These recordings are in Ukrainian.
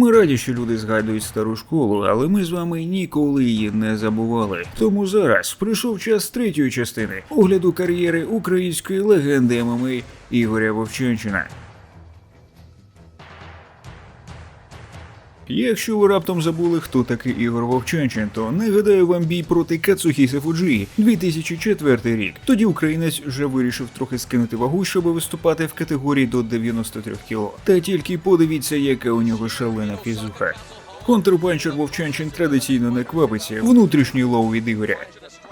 Ми раді, що люди згадують стару школу, але ми з вами ніколи її не забували. Тому зараз прийшов час третьої частини огляду кар'єри української легенди ММА Ігоря Вовчанчина. Якщо ви раптом забули, хто такий Ігор Вовчанчин, то нагадаю вам бій проти Кацухіса Фуджії 2004 рік. Тоді українець вже вирішив трохи скинути вагу, щоб виступати в категорії до 93 кіло. Та тільки подивіться, яка у нього шалена фізуха. Контрпанчер Вовчанчин традиційно не квапиться, внутрішній лоу від Ігоря.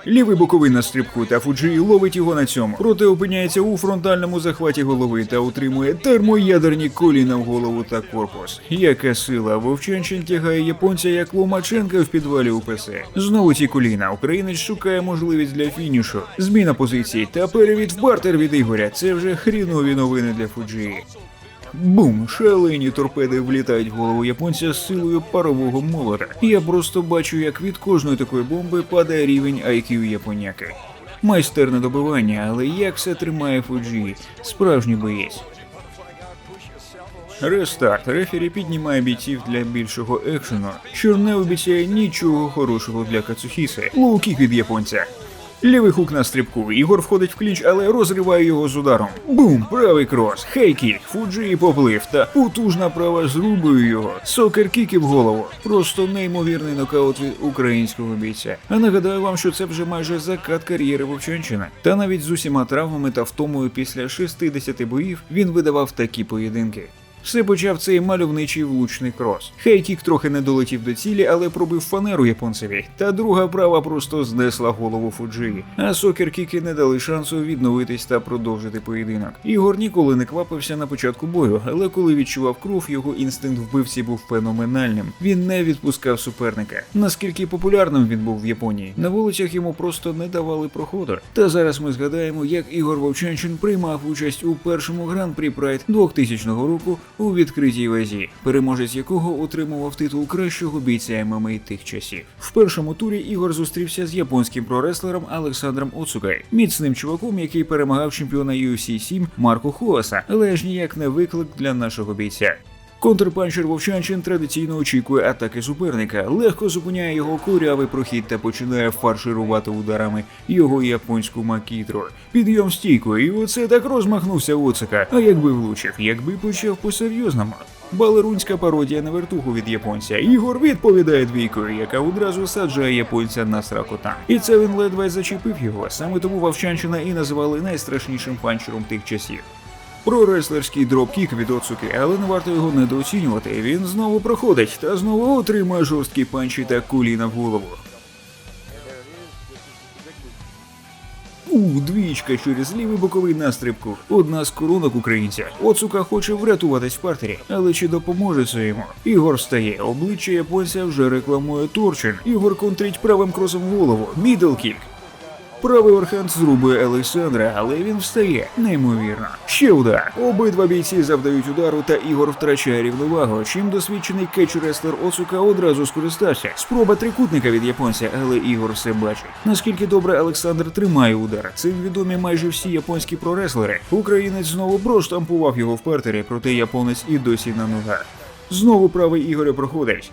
Лівий боковий на стрибку та Фуджі ловить його на цьому. Проте опиняється у фронтальному захваті голови та утримує термоядерні коліна в голову та корпус. Яка сила Вовчанчин тягає японця як Ломаченка в підвалі УПС. Знову ці коліна. Українець шукає можливість для фінішу. Зміна позицій та перевід в бартер від Ігоря. Це вже хрінові новини для Фуджі. Бум! Шалені торпеди влітають в голову японця з силою парового молота. Я просто бачу, як від кожної такої бомби падає рівень IQ японяки. Майстерне добивання, але як все тримає Фуджі, справжній боєць. Рестарт. Рефері піднімає бійців для більшого екшену, що не обіцяє нічого хорошого для Кацухіси. Лоу-кік від японця. Лівий хук на стрибку. Ігор входить в клінч, але розриває його з ударом. Бум! Правий крос, хейкік, фуджі поплив та потужна права зрубує його. Сокер кіки в голову. Просто неймовірний нокаут від українського бійця. А нагадаю вам, що це вже майже закат кар'єри Вовчанчина. Та навіть з усіма травмами та втомою після 60 боїв він видавав такі поєдинки. Все почав цей мальовничий влучний крос. Хейкік трохи не долетів до цілі, але пробив фанеру японцеві. Та друга права просто знесла голову Фуджії. А сокер кіки не дали шансу відновитись та продовжити поєдинок. Ігор ніколи не квапився на початку бою, але коли відчував кров, його інстинкт вбивці був феноменальним. Він не відпускав суперника. Наскільки популярним він був в Японії, на вулицях йому просто не давали проходу. Та зараз ми згадаємо, як Ігор Вовчанчин приймав участь у першому гран-прі Прайд 2000 року у відкритій вазі, переможець якого отримував титул кращого бійця ММА тих часів. В першому турі Ігор зустрівся з японським прореслером Олександром Оцукай, міцним чуваком, який перемагав чемпіона UFC 7 Марку Хуаса, але ж ніяк не виклик для нашого бійця. Контрпанчер Вовчанчин традиційно очікує атаки суперника, легко зупиняє його курявий прохід та починає фарширувати ударами його японську макітру. Підйом стійкою, і оце так розмахнувся Оцика. А якби влучив, якби почав по-серйозному. Балерунська пародія на вертуху від японця. Ігор відповідає двійкою, яка одразу саджає японця на сракотан. І це він ледве зачепив його. Саме тому Вовчанчина і називали найстрашнішим панчером тих часів. Про реслерський дропкік від Оцуки, але не варто його недооцінювати. Він знову проходить та знову отримує жорсткі панчі та кулі на голову. У двічка через лівий боковий настрибку. Одна з коронок українця. Оцука хоче врятуватись в партері, але чи допоможе це йому? Ігор встає, обличчя японця вже рекламує Торчин. Ігор контрить правим кросом в голову. Мідлкік. Правий орхант зрубує Олександра, але він встає. Неймовірно. Ще удар. Обидва бійці завдають удару, та Ігор втрачає рівновагу. Чим досвідчений кетч-реслер Оцука одразу скористався. Спроба трикутника від японця, але Ігор все бачить. Наскільки добре Олександр тримає удар. Цим відомі майже всі японські прореслери. Українець знову проштампував його в партері, проте японець і досі на ногах. Знову правий Ігоря проходить.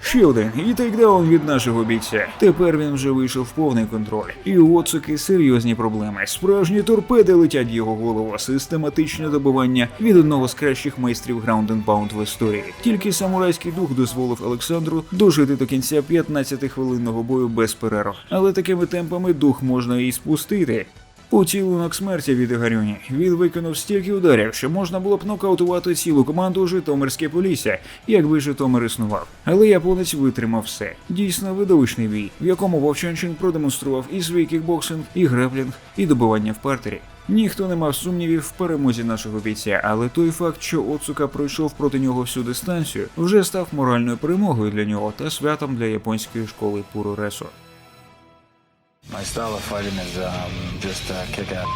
Ще один і тейкдаун від нашого бійця. Тепер він вже вийшов в повний контроль. І у Оцуки серйозні проблеми. Справжні торпеди летять його голову, систематичне добивання від одного з кращих майстрів граунд and паунд в історії. Тільки самурайський дух дозволив Олександру дожити до кінця 15-хвилинного бою без перерв. Але такими темпами дух можна і спустити. Поцілунок смерті від Ігарюні. Він виконав стільки ударів, що можна було б нокаутувати цілу команду Житомирське Полісся, якби Житомир існував. Але японець витримав все. Дійсно видовищний бій, в якому Вовчанчин продемонстрував і свій кікбоксинг, і греплінг, і добивання в партері. Ніхто не мав сумнівів в перемозі нашого бійця, але той факт, що Оцука пройшов проти нього всю дистанцію, вже став моральною перемогою для нього та святом для японської школи Пуро Ресо. My style of fighting is um, just uh, kick out.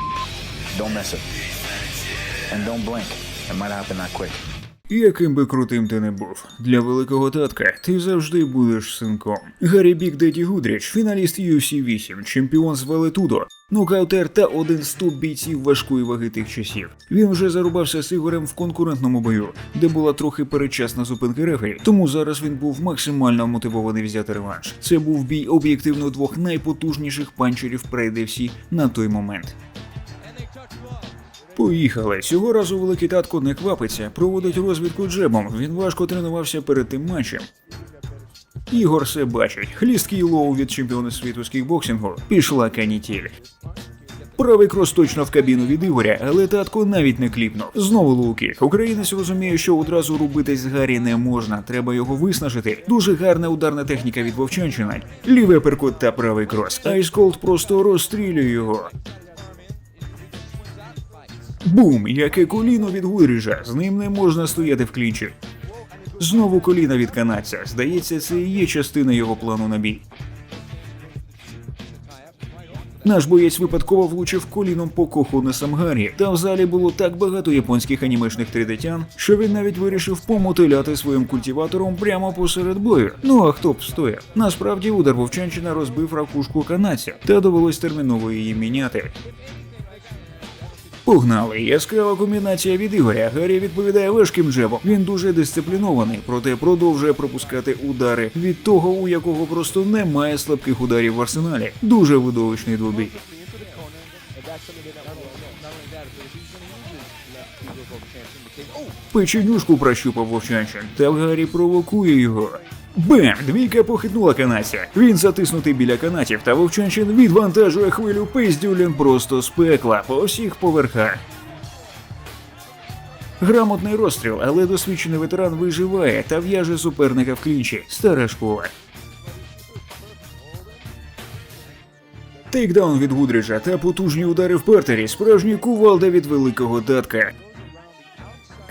Don't miss it. And don't blink. It might happen that quick. Яким би крутим ти не був, для великого татка ти завжди будеш синком. Гаррі Бік Деді Гудріч, фіналіст UFC 8, чемпіон з Валетудо, нокаутер та один з топ бійців важкої ваги тих часів. Він вже зарубався з Ігорем в конкурентному бою, де була трохи передчасна зупинка рефері, тому зараз він був максимально мотивований взяти реванш. Це був бій об'єктивно двох найпотужніших панчерів прейдевсі на той момент. Поїхали. Цього разу великий татко не квапиться, проводить розвідку джебом. Він важко тренувався перед тим матчем. Ігор все бачить. Хлісткий лоу від чемпіона світу з кікбоксингу пішла канітіль. Правий крос точно в кабіну від Ігоря, але татко навіть не кліпнув. Знову лоу-кік. Українець розуміє, що одразу рубитись з Гаррі не можна, треба його виснажити. Дуже гарна ударна техніка від Вовчанчина. Лівий перкут та правий крос. Айсколд просто розстрілює його. Бум! Яке коліно від Гудріжа. З ним не можна стояти в клінчі. Знову коліна від канадця. Здається, це і є частина його плану на бій. Наш боєць випадково влучив коліном по коху на Самгарі, та в залі було так багато японських анімешних тридетян, що він навіть вирішив помотиляти своїм культиватором прямо посеред бою. Ну а хто б стояв? Насправді удар Вовчанчина розбив ракушку канадця, та довелось терміново її міняти. Погнали. Яскрава комбінація від Ігоря. Гаррі відповідає важким джебом. Він дуже дисциплінований, проте продовжує пропускати удари від того, у якого просто немає слабких ударів в арсеналі. Дуже видовищний двобій. Печенюшку прощупав Вовчанчин, та Гаррі провокує його. Бем! Двійка похитнула канадця. Він затиснутий біля канатів, та Вовчанчин відвантажує хвилю пиздюлін просто з пекла по всіх поверхах. Грамотний розстріл, але досвідчений ветеран виживає та в'яже суперника в клінчі. Стара школа. Тейкдаун від Гудріджа та потужні удари в партері. Справжній кувалда від великого татка.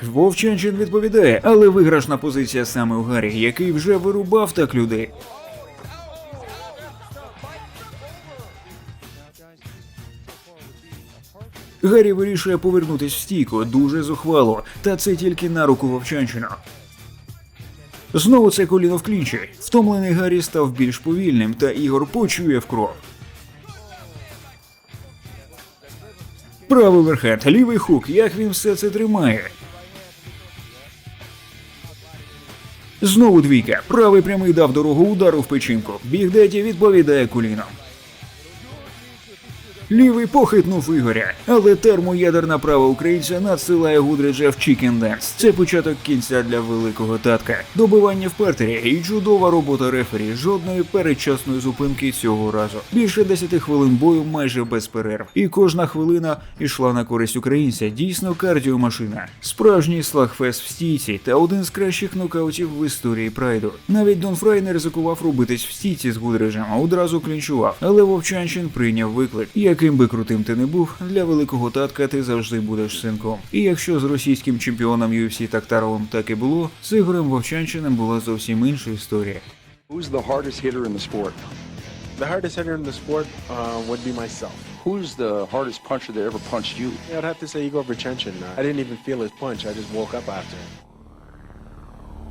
Вовчанчин відповідає, але виграшна позиція саме у Гаррі, який вже вирубав так людей. Гаррі вирішує повернутись в стійку дуже зухвало, та це тільки на руку Вовчанчину. Знову це коліно в клінчі. Втомлений Гаррі став більш повільним, та Ігор почує в кров. Правий верхет, лівий хук, як він все це тримає. Знову двійка. Правий прямий дав дорогу удару в печінку. Бігдеті відповідає коліном. Лівий похитнув Ігоря, але термоядерна права українця надсилає Гудриджа в Chicken Dance. Це початок кінця для великого татка. Добивання в партері і чудова робота рефері. Жодної передчасної зупинки цього разу. Більше 10 хвилин бою майже без перерв. І кожна хвилина йшла на користь українця. Дійсно кардіомашина. Справжній слагфест в стійці та один з кращих нокаутів в історії прайду. Навіть Дон Фрай не ризикував рубитись в стійці з Гудриджем, а одразу клінчував. Але Вовчанчин прийняв виклик. Яким би крутим ти не був, для великого татка ти завжди будеш синком. І якщо з російським чемпіоном UFC Тактаровим так і було, з Ігорем Вовчанчиним була зовсім інша історія. Who's the hardest hitter in the sport? The hardest hitter in the sport uh, would be myself. Who's the hardest puncher that ever punched you? Yeah, I'd have to say Igor Verchenchin. Uh, I didn't even feel his punch. I just woke up after.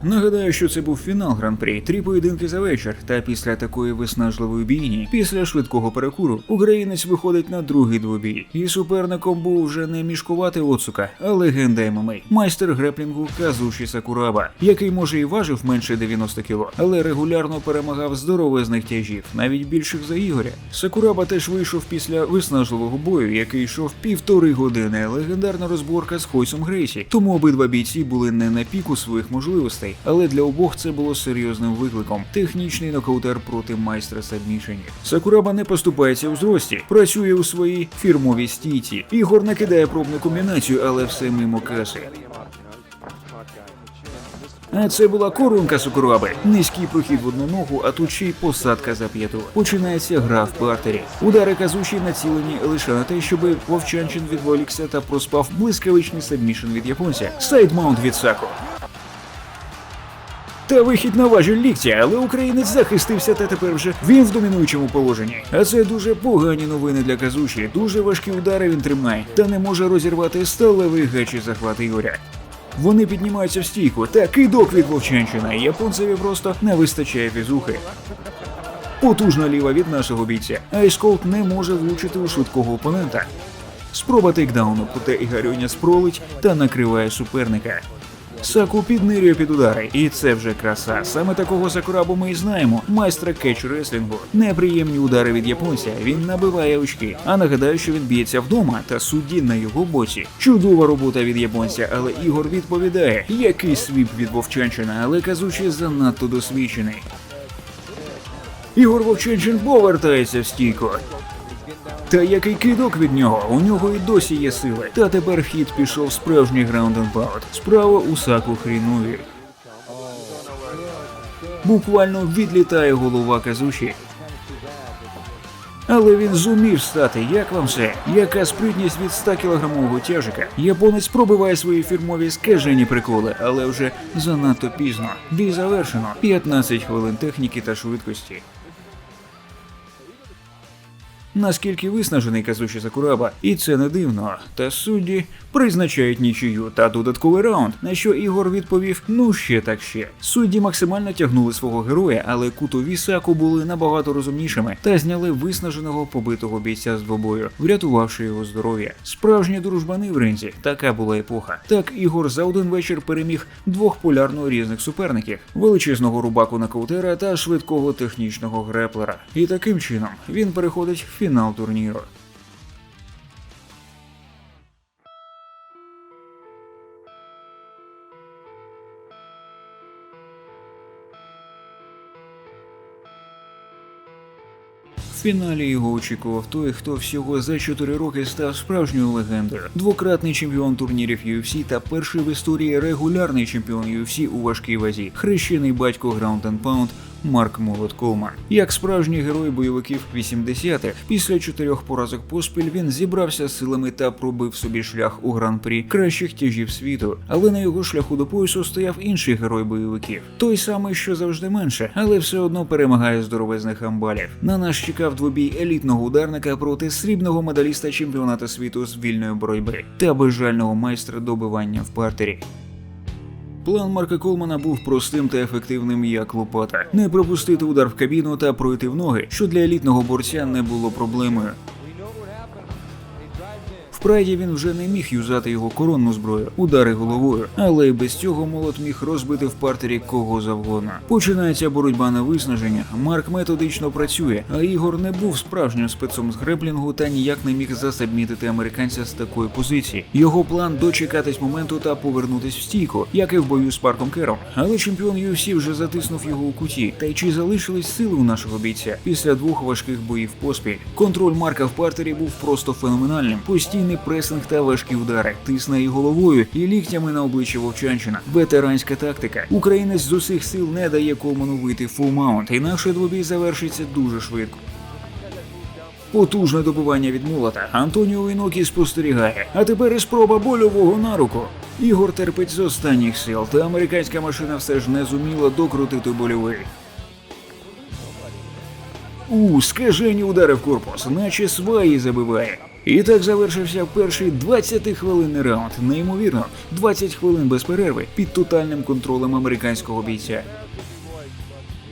Нагадаю, що це був фінал гран-прі, три поєдинки за вечір. Та після такої виснажливої бійні, після швидкого перекуру, українець виходить на другий двобій. І суперником був вже не мішкувати Оцука, а легенда ММА, майстер греплінгу Казуші Сакураба, який може і важив менше 90 кіло, але регулярно перемагав здоровезних тяжів, навіть більших за Ігоря. Сакураба теж вийшов після виснажливого бою, який йшов півтори години. Легендарна розборка з Хойсом Грейсі. Тому обидва бійці були не на піку своїх можливостей, але для обох це було серйозним викликом. Технічний нокаутер проти майстра сабмішенів. Сакураба не поступається у зрості, працює у своїй фірмовій стійці. Ігор накидає пробну комбінацію, але все мимо каси. А це була корунка Сукураби. Низький прохід в одну ногу, а тут ще й посадка за п'яту. Починається гра в партері. Удари казуші націлені лише на те, щоб Вовчанчин відволікся та проспав блискавичний сабмішен від японця. Сайдмаунт від Сако. Та вихід на ліктя, але українець захистився та тепер вже він в домінуючому положенні. А це дуже погані новини для Казуші. Дуже важкі удари він тримає та не може розірвати сталевий гачий захват Ігоря. Вони піднімаються в стійку та кидок від Вовчанчина. Японцеві просто не вистачає фізухи. Потужна ліва від нашого бійця. Айсколд не може влучити у швидкого опонента. Спроба тейкдауну, проте Ігорюня спролить та накриває суперника. Саку піднирює під удари, і це вже краса. Саме такого Сакурабу ми і знаємо. Майстра кетч реслінгу. Неприємні удари від японця. Він набиває очки. А нагадаю, що він б'ється вдома, та судді на його боці. Чудова робота від японця, але Ігор відповідає, який свіп від Вовчанчина, але Казучі занадто досвідчений. Ігор Вовчанчин повертається в стійку. Та який кидок від нього, у нього і досі є сили. Та тепер хід пішов справжній граунд and pound. Справа у саку хрінові. Буквально відлітає голова казуші. Але він зумів стати, як вам все? Яка спритність від 100 кілограмового тяжика? Японець пробиває свої фірмові скажені приколи, але вже занадто пізно. Бій завершено. 15 хвилин техніки та швидкості. Наскільки виснажений Казучі Сакураба, і це не дивно. Та судді призначають нічию та додатковий раунд, на що Ігор відповів: ну ще так ще. Судді максимально тягнули свого героя, але кутові Саку були набагато розумнішими та зняли виснаженого побитого бійця з двобою, врятувавши його здоров'я. Справжні дружбани в ринзі, така була епоха. Так Ігор за один вечір переміг двох полярно різних суперників: величезного рубаку нокаутера та швидкого технічного греплера. І таким чином він переходить фінал турніру. В фіналі його очікував той, хто всього за 4 роки став справжньою легендою. Двократний чемпіон турнірів UFC та перший в історії регулярний чемпіон UFC у важкій вазі, хрещений батько Ground and Pound Марк Молот Колман. Як справжній герой бойовиків 80-х, після чотирьох поразок поспіль він зібрався силами та пробив собі шлях у гран-прі кращих тяжів світу. Але на його шляху до поясу стояв інший герой бойовиків. Той самий, що завжди менше, але все одно перемагає здоровезних амбалів. На нас чекав двобій елітного ударника проти срібного медаліста чемпіонату світу з вільної боротьби та безжального майстра добивання в партері. План Марка Колмана був простим та ефективним як лопата. Не пропустити удар в кабіну та пройти в ноги, що для елітного борця не було проблемою. Прайді він вже не міг юзати його коронну зброю, удари головою, але й без цього молот міг розбити в партері кого завгодно. Починається боротьба на виснаження. Марк методично працює, а Ігор не був справжнім спецом з греблінгу та ніяк не міг засабмітити американця з такої позиції. Його план дочекатись моменту та повернутись в стійку, як і в бою з Парком Кером. Але чемпіон UFC вже затиснув його у куті. Та й чи залишились сили у нашого бійця після двох важких боїв поспіль? Контроль Марка в партері був просто феноменальним. Постійний пресинг та важкі удари, тисне і головою, і ліктями на обличчя Вовчанчина. Ветеранська тактика. Українець з усіх сил не дає Колману вийти фул маунт, інакше двобій завершиться дуже швидко. Потужне добивання від молота. Антоніо Інокі спостерігає. А тепер і спроба больового на руку. Ігор терпить з останніх сил, та американська машина все ж не зуміла докрутити больовий. У скажені удари в корпус, наче сваї забиває. І так завершився перший 20-хвилинний раунд. Неймовірно, 20 хвилин без перерви під тотальним контролем американського бійця.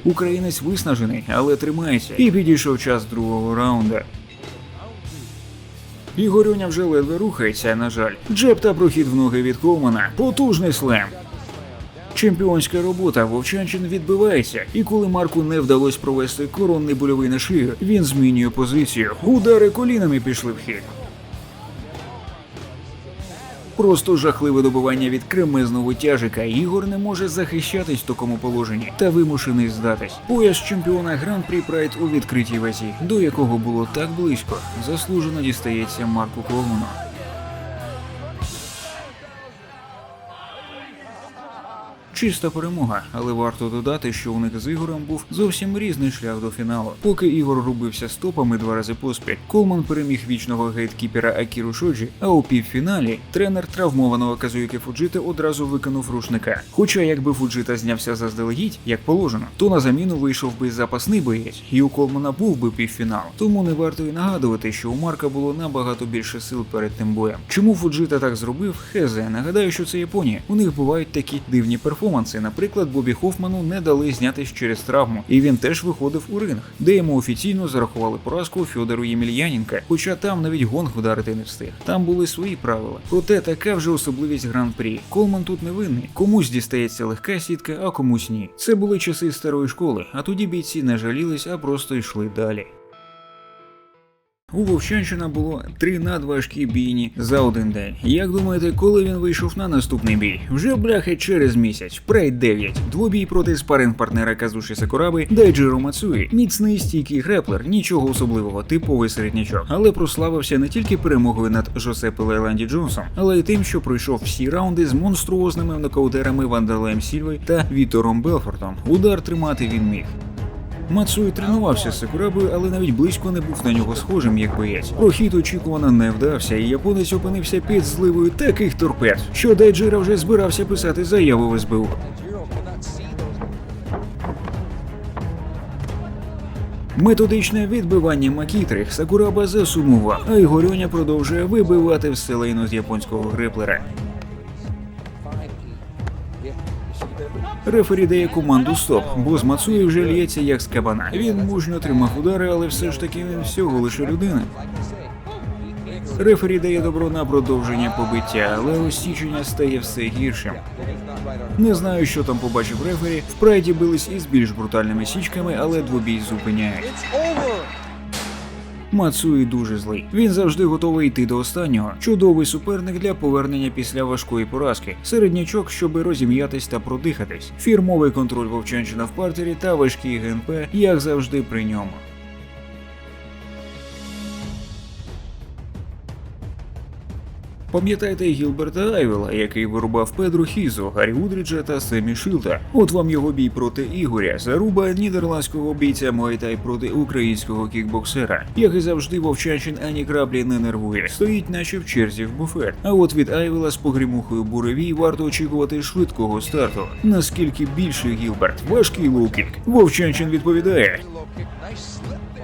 Українець виснажений, але тримається. І підійшов час другого раунда. Ігорюня вже ледве рухається, на жаль. Джеб та прохід в ноги від Колмана. Потужний слем. Чемпіонська робота Вовчанчин відбивається, і коли Марку не вдалося провести коронний больовий на шию, він змінює позицію. Удари колінами пішли в хід. Просто жахливе добивання від кремезного тяжика. Ігор не може захищатись в такому положенні та вимушений здатись. Пояс чемпіона Гран-прі Прайд у відкритій вазі, до якого було так близько, заслужено дістається Марку Колману. Чиста перемога, але варто додати, що у них з Ігорем був зовсім різний шлях до фіналу. Поки Ігор рубився стопами два рази поспіль, Колман переміг вічного гейткіпера Акіру Шоджі, а у півфіналі тренер травмованого Казуюки Фуджити одразу викинув рушника. Хоча якби Фуджита знявся заздалегідь, як положено, то на заміну вийшов би запасний боєць, і у Колмана був би півфінал. Тому не варто й нагадувати, що у Марка було набагато більше сил перед тим боєм. Чому Фуджита так зробив? Хезе. Нагадаю, що це Японія. У них бувають такі дивні перформанси. Наприклад, Бобі Хофману не дали знятись через травму, і він теж виходив у ринг, де йому офіційно зарахували поразку Фьодору Ємельяненка, хоча там навіть гонг вдарити не встиг. Там були свої правила. Проте така вже особливість гран-прі. Колман тут не винний. Комусь дістається легка сітка, а комусь ні. Це були часи старої школи, а тоді бійці не жалілись, а просто йшли далі. У Вовчанщина було три надважкі бійні за один день. Як думаєте, коли він вийшов на наступний бій? Вже бляхи через місяць. Прейд 9. Двобій проти спаринг партнера Казуші Сакураби Дайджиро Мацуї. Міцний стійкий греплер, нічого особливого, типовий середнячок. Але прославився не тільки перемогою над Жосепе Лейланді Джонсом, але й тим, що пройшов всі раунди з монструозними нокаутерами Вандалеєм Сільвой та Вітором Белфортом. Удар тримати він міг. Мацуї тренувався з Сакурабою, але навіть близько не був на нього схожим як боєць. Прохід очікувано не вдався, і японець опинився під зливою таких торпед, що Дайджира вже збирався писати заяву в СБУ. Методичне відбивання Макітри Сакураба засумував, а Ігорьоня продовжує вибивати все з японського гриплера. Рефері дає команду стоп, бо з Мацуї вже лється як з кабана. Він мужньо тримав удари, але все ж таки він всього лише людина. Рефері дає добро на продовження побиття, але осічення стає все гіршим. Не знаю, що там побачив рефері. В прайді бились із більш брутальними січками, але двобій зупиняють. Мацуї дуже злий. Він завжди готовий йти до останнього. Чудовий суперник для повернення після важкої поразки. Середнячок, щоб розім'ятись та продихатись. Фірмовий контроль Вовчанчина в партері та важкий ГНП, як завжди при ньому. Пам'ятаєте Гілберта Айвела, який вирубав Педру Хізу, Гаррі Удріджа та Семі Шилта? От вам його бій проти Ігоря, заруба нідерландського бійця Муайтай проти українського кікбоксера. Як і завжди, Вовчанчин ані краплі не нервує, стоїть наче в черзі в буфет. А от від Айвела з погрімухою буревій варто очікувати швидкого старту. Наскільки більший Гілберт, важкий лоукік. Вовчанчин відповідає.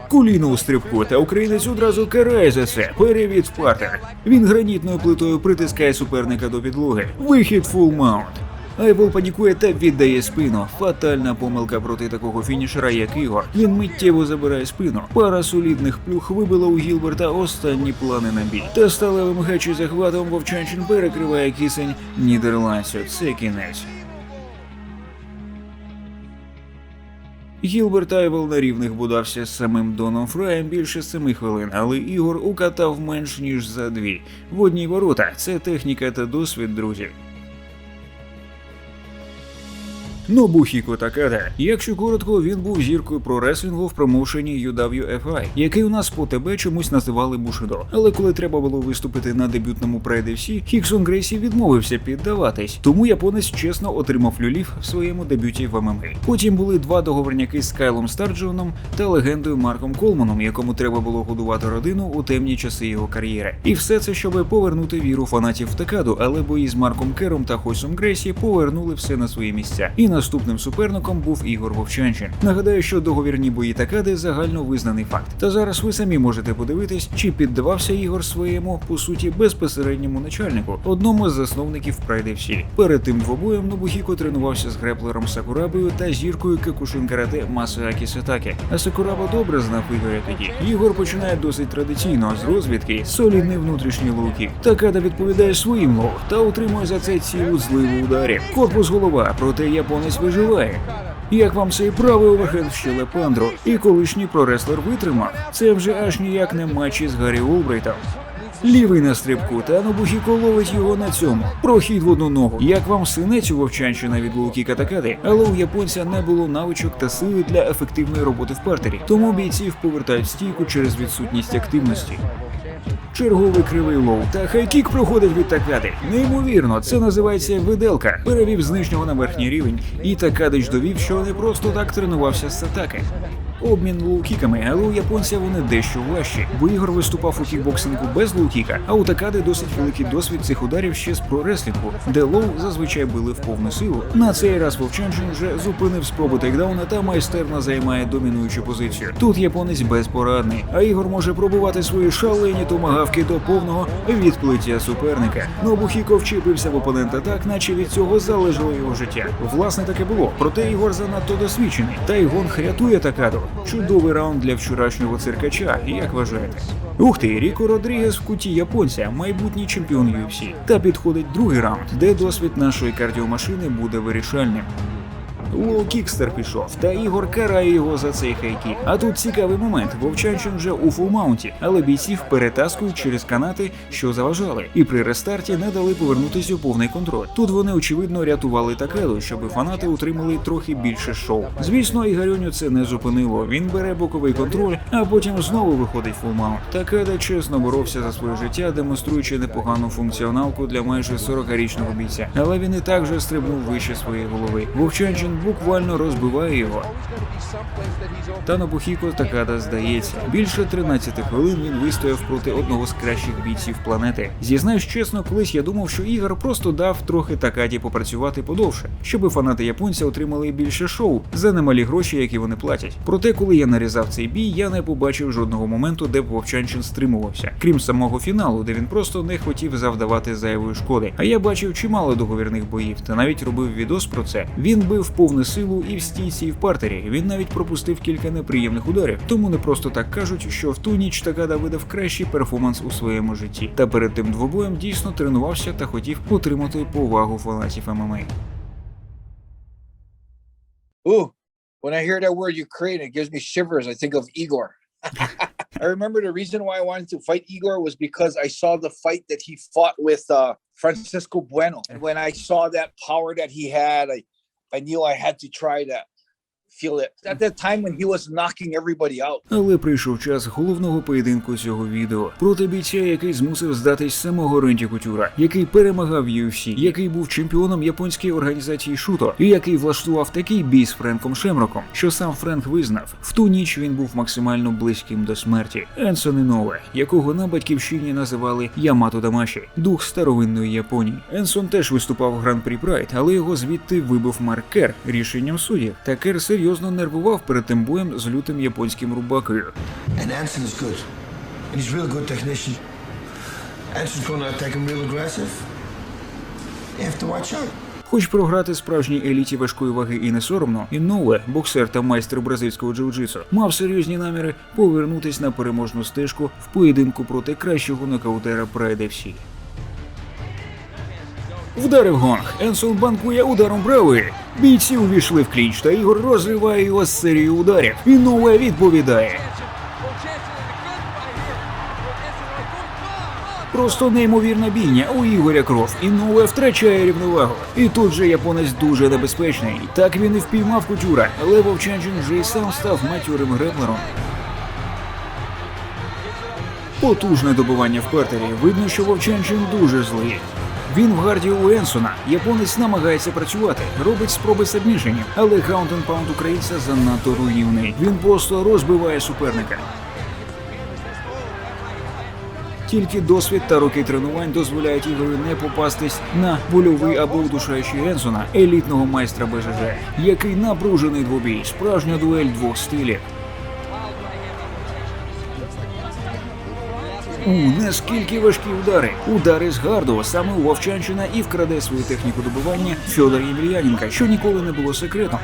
Куліну у стрибку, та українець одразу карає за це. Перевід в партер. Він гранітною плитою притискає суперника до підлоги. Вихід фул маунт. Айвол панікує та віддає спину. Фатальна помилка проти такого фінішера, як Ігор. Він миттєво забирає спину. Пара солідних плюх вибила у Гілберта останні плани на бій. Та сталевим гачі захватом Вовчанчин перекриває кисень нідерландцю. Це кінець. Гілберт Айвел на рівних будався з самим Доном Фраєм більше семи хвилин, але Ігор укатав менш ніж за дві. В одній ворота це техніка та досвід, друзі. Нобухіко Такада. Якщо коротко, він був зіркою про реслінгу в промоушені UWFI, який у нас по ТБ чомусь називали Бушидо. Але коли треба було виступити на дебютному прайд FC, Хіксон Грейсі відмовився піддаватись, тому японець чесно отримав люлів в своєму дебюті в ММА. Потім були два договорняки з Кайлом Старджоном та легендою Марком Колманом, якому треба було годувати родину у темні часи його кар'єри. І все це, щоб повернути віру фанатів в Такаду, але бої з Марком Кером та Хойсом Грейсі повернули все на свої місця. І наступним суперником був Ігор Вовчанчин. Нагадаю, що договірні бої Такади загально визнаний факт. Та зараз ви самі можете подивитись, чи піддавався Ігор своєму по суті безпосередньому начальнику, одному з засновників Pride FC. Перед тим двобоєм Нобухіко тренувався з греплером Сакурабою та зіркою Кекушин карате Масаакі Сатакі. А Сакураба добре знав Ігоря тоді. Ігор починає досить традиційно з розвідки, солідний внутрішній лоукік. Такада відповідає своїм лоу та отримує за це цілу зливу ударів. Корпус голова, проте японець виживає. Як вам цей правий оверхенд в щелепандру і колишній прореслер витримав? Це вже аж ніяк не матчі з Гаррі Олбрейтом. Лівий на стрибку, та Нобухіко ловить його на цьому. Прохід в одну ногу. Як вам синець у Вовчанщина від Лукіка Такади, але у японця не було навичок та сили для ефективної роботи в партері. Тому бійців повертають стійку через відсутність активності. Черговий кривий лоу та хайкік проходить від такади. Неймовірно, це називається виделка. Перевів з нижнього на верхній рівень, і такадич довів, що не просто так тренувався з атаки. Обмін лоу-кіками, але у японця вони дещо важчі, бо Ігор виступав у кікбоксингу без лоу-кіка, а у Такади досить великий досвід цих ударів ще з прореслінгу, де лоу зазвичай били в повну силу. На цей раз Вовчанчин вже зупинив спробу тейкдауна та майстерно займає домінуючу позицію. Тут японець безпорадний, а Ігор може пробувати свої шалені томагавки до повного відплиття суперника. Нобухіко вчепився в опонента так, наче від цього залежало його життя. Власне таке було. Проте Ігор занадто досвідчений. Та й гонг рятує Такаду. Чудовий раунд для вчорашнього циркача, як вважаєте? Ух ти, Ріко Родрігес в куті японця, майбутній чемпіон UFC. Та підходить другий раунд, де досвід нашої кардіомашини буде вирішальним. Лоу Кікстер пішов, та Ігор карає його за цей хайкік. А тут цікавий момент. Вовчанчин вже у фулмаунті, але бійців перетаскують через канати, що заважали, і при рестарті не дали повернутися у повний контроль. Тут вони очевидно рятували такеду, щоб фанати утримали трохи більше шоу. Звісно, Ігорюню це не зупинило. Він бере боковий контроль, а потім знову виходить фулмаунт. Такеда чесно боровся за своє життя, демонструючи непогану функціоналку для майже 40-річного бійця. Але він і так же стрибнув вище своєї голови. Вовчанчин буквально розбиває його. Та Нобухіко Такада здається. Більше 13 хвилин він вистояв проти одного з кращих бійців планети. Зізнаюсь чесно, колись я думав, що Ігор просто дав трохи Такаді попрацювати подовше, щоби фанати японця отримали більше шоу за немалі гроші, які вони платять. Проте, коли я нарізав цей бій, я не побачив жодного моменту, де б Вовчанчин стримувався, крім самого фіналу, де він просто не хотів завдавати зайвої шкоди. А я бачив чимало договірних боїв, та навіть робив відос про це. Він бив в повну силу і в стійці, і в партері. Він навіть пропустив кілька неприємних ударів. Тому не просто так кажуть, що в ту ніч Такада видав кращий перформанс у своєму житті. Та перед тим двобоєм дійсно тренувався та хотів отримати повагу фанатів ММА. Ooh, when I hear that word Ukraine, it gives me shivers. I think of Igor. I remember the reason why I wanted to fight Igor was because I saw the fight that he fought with uh, Francisco Bueno. And when I saw that power that he had, I, I knew I had to try that Але прийшов час головного поєдинку цього відео проти бійця, який змусив здатись самого Ренті Кутюра, який перемагав UFC, який був чемпіоном японської організації Шуто, і який влаштував такий бій з Френком Шемроком, що сам Френк визнав, в ту ніч він був максимально близьким до смерті. Енсон Інове, якого на батьківщині називали Ямато Дамаші, дух старовинної Японії. Енсон теж виступав в Гран-прі Прайд, але його звідти вибив Марк Кер рішенням суддів. Та Кер серйозно нервував перед тим боєм з лютим японським рубакою. Хоч програти справжній еліті важкої ваги і не соромно, Інноуе, боксер та майстер бразильського джиу-джитсу, мав серйозні наміри повернутись на переможну стежку в поєдинку проти кращого нокаутера Pride FC. Вдарив гонг. Енсон банкує ударом правої. Бійці увійшли в клінч, та Ігор розриває його з серією ударів. Інноуе відповідає. Просто неймовірна бійня у Ігоря кров. І Нове втрачає рівновагу. І тут же японець дуже небезпечний. Так він і впіймав кутюра, але Вовчанчин вже й сам став матюрим греблером. Потужне добування в партері. Видно, що Вовчанчин дуже злий. Він в гарді у Енсона. Японець намагається працювати, робить спроби сабмішенів, але хаунт-н-паунд українця занадто руйнівний. Він просто розбиває суперника. Тільки досвід та роки тренувань дозволяють Ігорю не попастись на больовий або удушаючий Енсона, елітного майстра БЖЖ, який напружений двобій, справжня дуель двох стилів. У наскільки важкі удари. Удари з гарду саме у Вовчанчина і вкраде свою техніку добивання Фьодор Ємельяненка, що ніколи не було секретом.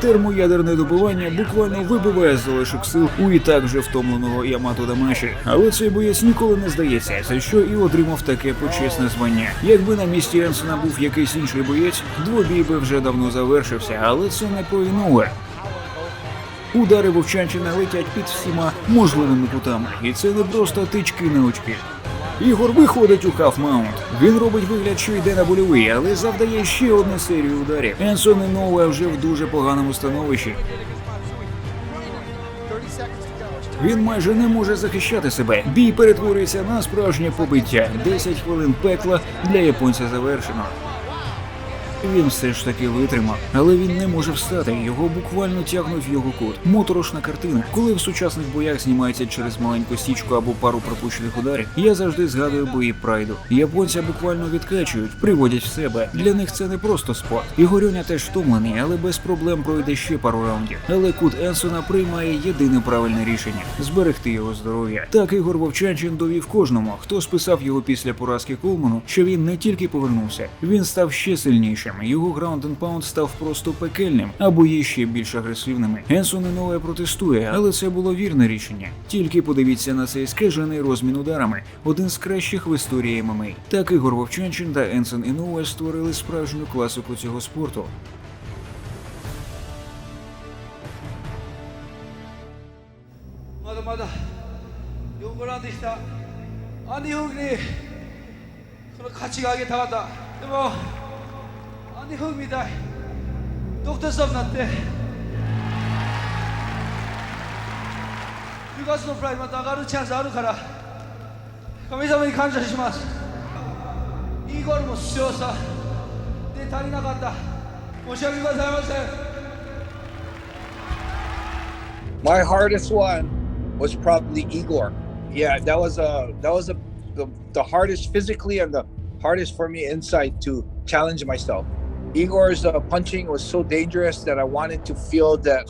Термоядерне добивання буквально вибиває з залишок сил у і так вже втомленого Ямато Дамаші. Але цей боєць ніколи не здається, за що і отримав таке почесне звання. Якби на місці Енсона був якийсь інший боєць, двобій би вже давно завершився, але це не по-інуе. Удари Вовчанчина летять під всіма можливими кутами, і це не просто тички на очки. Ігор виходить у хаф-маунт. Він робить вигляд, що йде на больовий, але завдає ще одну серію ударів. Енсон Іноуе вже в дуже поганому становищі. Він майже не може захищати себе. Бій перетворюється на справжнє побиття. 10 хвилин пекла для японця завершено. Він все ж таки витримав, але він не може встати. Його буквально тягнуть в його кут. Моторошна картина. Коли в сучасних боях знімається через маленьку стічку або пару пропущених ударів, я завжди згадую бої прайду. Японця буквально відкачують, приводять в себе. Для них це не просто спорт. Ігорьоня теж втомлений, але без проблем пройде ще пару раундів. Але кут Енсона приймає єдине правильне рішення зберегти його здоров'я. Так Ігор Вовчанчин довів кожному, хто списав його після поразки Колману, що він не тільки повернувся, він став ще сильнішим першим. Його Ground and Pound став просто пекельним або є ще більш агресивними. Енсон і нове протестує, але це було вірне рішення. Тільки подивіться на цей скажений розмін ударами, один з кращих в історії ММА. Так Ігор Вовчанчин та Енсон Інуе створили справжню класику цього спорту. 아니 の勝ちがあげたかったでもアンディ・フグみたいドクタースタッフになって部活のプライドまた上がるチャンスあるから神様に感謝しますイーゴールも強さで足りなかった申し訳ございません My hardest one was probably Igor. Yeah, that was uh that was a, the the hardest physically and the hardest for me inside to challenge myself. Igor's uh, punching was so dangerous that I wanted to feel that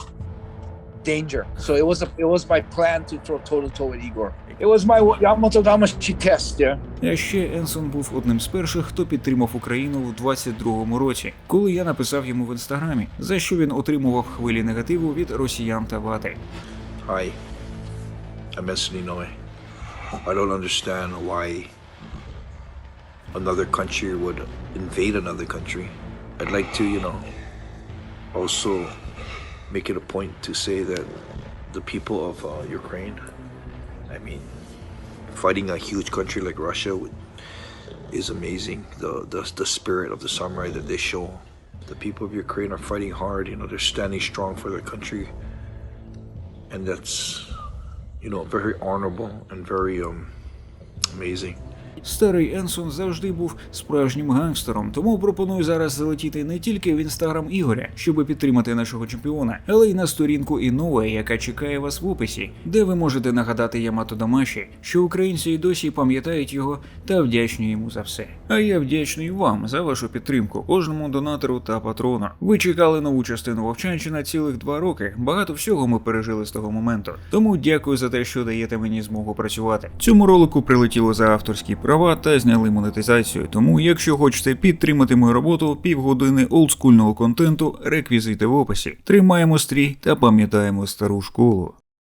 danger. So it was a, it was my plan to throw toe to toe with Igor. It was my Yamato Damashi test, yeah. А ще Енсон був одним з перших, хто підтримав Україну в 22-му році, коли я написав йому в інстаграмі, за що він отримував хвилі негативу від росіян та вати. Hi, I'm Anthony Noe. I don't understand why another country would invade another country. I'd like to, you know, also make it a point to say that the people of uh, Ukraine, I mean, fighting a huge country like Russia is amazing. The, the the spirit of the samurai that they show. The people of Ukraine are fighting hard. You know, they're standing strong for their country and that's you know very honorable and very um amazing Старий Енсон завжди був справжнім гангстером, тому пропоную зараз залетіти не тільки в інстаграм Ігоря, щоб підтримати нашого чемпіона, але й на сторінку Інове, яка чекає вас в описі, де ви можете нагадати Ямато Дамаші, що українці й досі пам'ятають його та вдячні йому за все. А я вдячний вам за вашу підтримку, кожному донатору та патрону. Ви чекали нову частину Вовчанщина цілих два роки. Багато всього ми пережили з того моменту. Тому дякую за те, що даєте мені змогу працювати. Цьому ролику прилетіло за авторські права та зняли монетизацію. Тому, якщо хочете підтримати мою роботу, півгодини олдскульного контенту, реквізити в описі. Тримаємо стрій та пам'ятаємо стару школу.